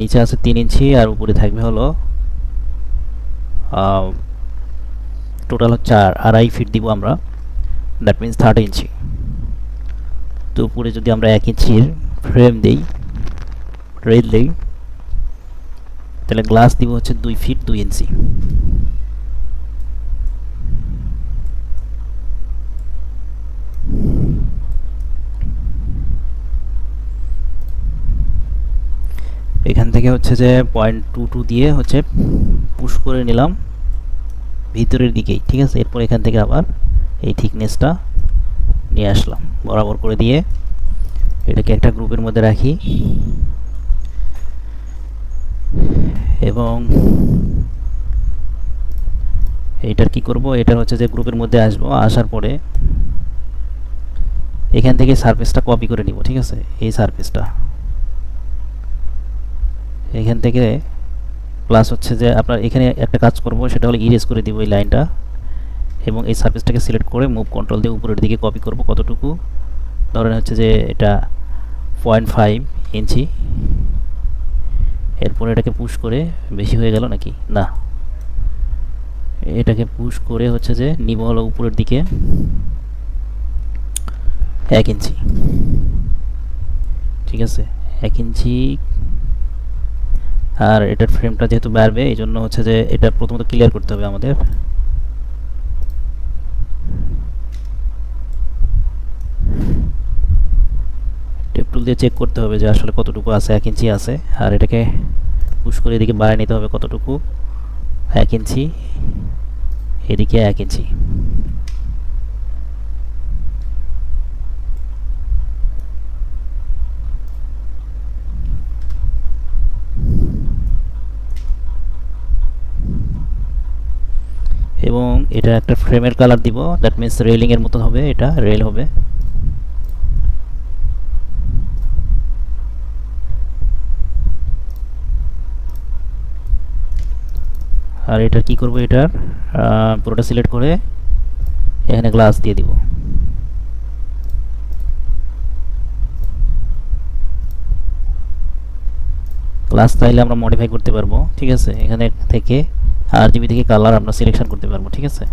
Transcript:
নিচে আছে তিন ইঞ্চি আর উপরে থাকবে হলো টোটাল হচ্ছে আর আড়াই ফিট দিব আমরা। That means third inch. তো উপরে যদি আমরা এক ইঞ্চির ফ্রেম দিই রেল দিই, তাহলে গ্লাস দিব হচ্ছে দুই ফিট দুই ইঞ্চি এখান থেকে হচ্ছে যে পয়েন্ট টু দিয়ে হচ্ছে পুশ করে নিলাম ভিতরের দিকেই, ঠিক আছে? এরপর এখান থেকে আবার এই থিকনেসটা নিয়ে আসলাম। বরাবর করে দিয়ে এটাকে একটা গ্রুপের মধ্যে রাখি। এবং এইটার কি করব? এটার হচ্ছে যে গ্রুপের মধ্যে আসব। আসার পরে এখান থেকে সারফেসটা কপি করে নিব, ঠিক আছে? এই সারফেসটা এখান থেকে প্লাস হচ্ছে যে আপনার এখানে একটা কাজ করব, সেটা হলো ইরেজ করে দিব এই লাইনটা এবং এই সারফেসটাকে সিলেক্ট করে মুভ কন্ট্রোল দিয়ে উপরের দিকে কপি করব কতটুকু। ধরেন হচ্ছে যে এটা পয়েন্ট ফাইভ ইঞ্চি এরপরে এটাকে পুশ করে বেশি হয়ে গেল নাকি? না। এটাকে পুশ করে হচ্ছে যে নিব হলো উপরের দিকে এক ইঞ্চি ঠিক আছে? এক ইঞ্চি আর এটার ফ্রেমটা যেহেতু বাড়বে এই জন্য হচ্ছে যে এটা প্রথমত ক্লিয়ার করতে হবে আমাদের। টেপ টুল দিয়ে চেক করতে হবে যে আসলে কতটুকু আছে, এক ইঞ্চি আছে। আর এটাকে পুশ করে এদিকে বাড়িয়ে নিতে হবে কতটুকু, এক ইঞ্চি এদিকে এক ইঞ্চি এবং এটা একটা ফ্রেমের কালার দিব। দ্যাট মিন্স রেলিং এর মতো হবে এটা রেল হবে। আর এটা কি করব এটার পুরোটা সিলেক্ট করে এখানে গ্লাস দিয়ে দিব। গ্লাস চাইলে আমরা মডিফাই করতে পারব, ঠিক আছে? এখানে থেকে আর জিবি থেকে কালার আমরা সিলেকশন করতে পারব ঠিক আছে?